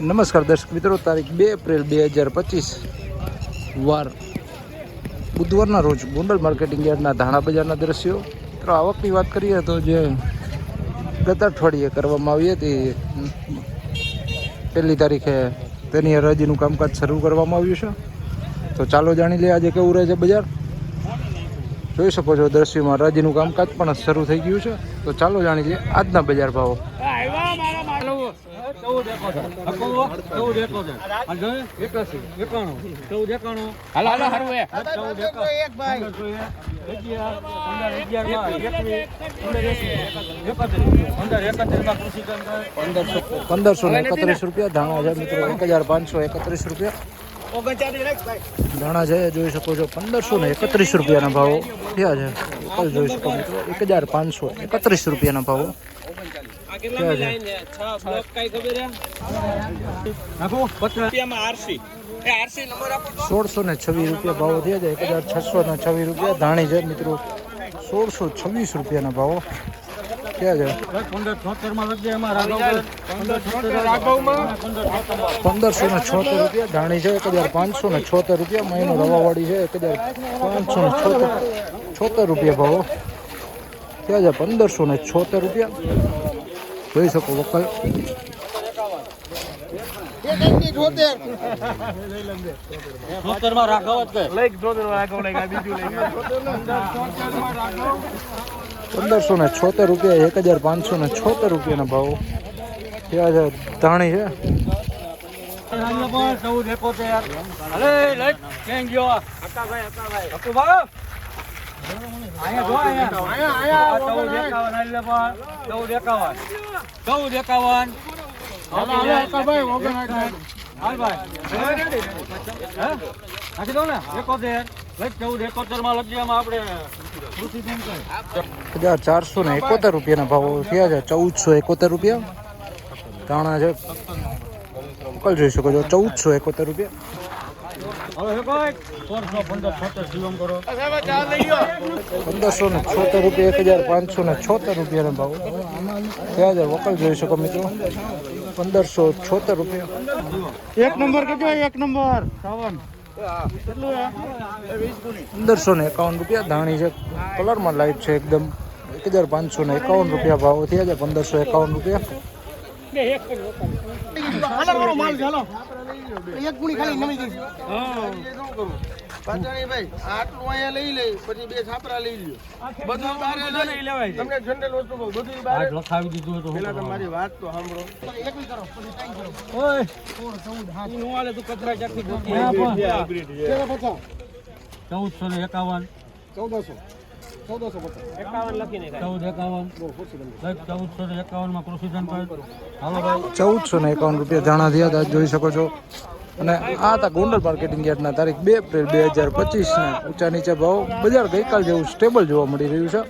નમસ્કાર દર્શક મિત્રો, તારીખ બે એપ્રિલ બે હજાર પચીસ, વાર બુધવારના રોજ ગોંડલ માર્કેટિંગ યાર્ડના ધાણા બજારના દ્રશ્યો. મિત્રો, આવકની વાત કરીએ તો જે ગત અઠવાડિયે કરવામાં આવી હતી, પહેલી તારીખે તેની હરાજીનું કામકાજ શરૂ કરવામાં આવ્યું છે. તો ચાલો જાણી લઈએ આજે કેવું રહે છે બજાર. જોઈ શકો છો, દ્રશ્યમાં હરાજીનું કામકાજ પણ શરૂ થઈ ગયું છે. તો ચાલો જાણી લઈએ આજના બજાર ભાવો. પંદરસો ને એકત્રીસ રૂપિયા, ધાણા છે મિત્રો, એક હજાર પાંચસો એકત્રીસ રૂપિયા. ધાણા છે, જોઈ શકો છો, પંદરસો ને એકત્રીસ રૂપિયાના ભાવો. થયા છે? જોઈ શકો મિત્રો, એક હજાર પાંચસો એકત્રીસ રૂપિયાના ભાવો. સોળસો ને છવ્વીસ રૂપિયા ભાવો થયા છે. એક હજાર છસો ને છવ્વીસ રૂપિયા. ધાણી છે મિત્રો. સોળસો છવ્વીસ રૂપિયાના ભાવો. પંદરસો ને છોતેર રૂપિયા. ધાણી છે એક હજાર પાંચસો ને છોતેર રૂપિયા. મહિનો રવાવાળી છે એક હજાર પાંચસો ને છોતેર. છોતેર રૂપિયા ભાવો. ક્યાં છે? પંદરસો ને છોતેર રૂપિયા. જોઈ શકો વકલ પંદરસો ને છોતેર રૂપિયા, એક હજાર પાંચસો ને છોતેર રૂપિયાના ભાવ. થયા છે ધાણી છે. ચૌદ એકાવન. નાખી દો ને. એકોતેર. ચૌદ એકોતેરમાં લખી આપણે હજાર ચારસો ને એકોતેર રૂપિયાના ભાવો થયા છે. ચૌદસો એકોતેર રૂપિયા. ધાણા છે. મોકલ જોઈ શકો છો. ચૌદસો એકોતેર રૂપિયા. પંદરસો ને છોતેર રૂપિયા એક હજાર પાંચસો ને છોતેર રૂપિયાના ભાવ. થયા હજાર વકલ જોઈ શકો મિત્રો. પંદરસો છોતેર રૂપિયા. એક નંબર કેટલો એક નંબર? સાવન. પંદરસો ને એકાવન રૂપિયા ધાણી છે. કલરમાં લાઈટ છે એકદમ. એક હજાર પાંચસો ને એકાવન રૂપિયા ભાવ. થયા છે પંદરસો એકાવન રૂપિયા. ભાઈ આટલું અહીંયા લઈ લે પછી બે છાપરા લઈ લ્યો. બધું બારે લઈ. તમને જનરલ વસ્તુ કહું બધું બારે. લખાવી દીધું હતું પેલા તમારી વાત તો સાંભળો. ચૌદસો ને એકાવન ચૌદ એકાવન. ચૌદસો ને એકાવનમાં હાલો ભાઈ. ચૌદસો ને એકાવન રૂપિયા જાણા થયા હતા જોઈ શકો છો. અને આ હતા ગોંડલ માર્કેટિંગ યાર્ડના તારીખ બે એપ્રિલ બે હજાર પચીસના. ઊંચા નીચે ભાવ બજાર ગઈકાલ જેવું સ્ટેબલ જોવા મળી રહ્યું છે.